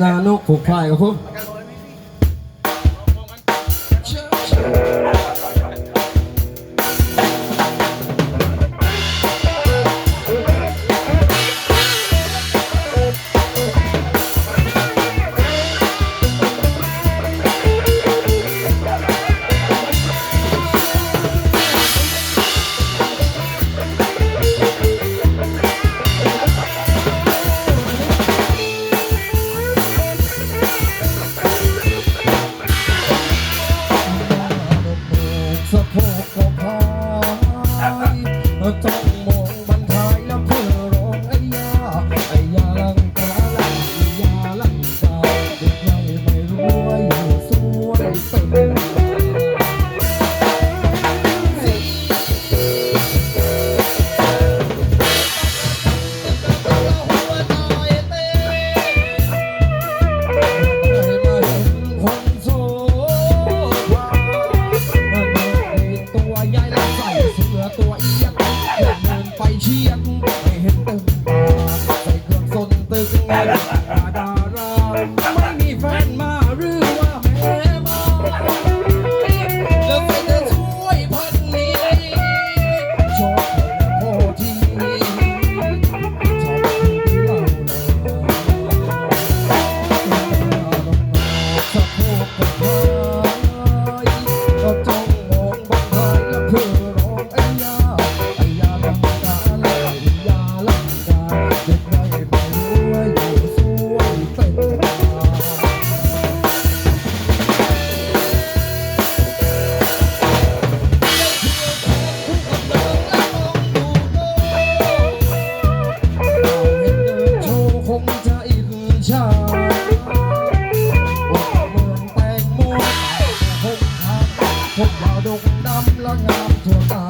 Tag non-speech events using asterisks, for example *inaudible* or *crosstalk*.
นานุผูกพายครับผม buzzing. *laughs* ชาอุเหมือนแตงโมหกทางพวกเราดกดำละงามทั่วตา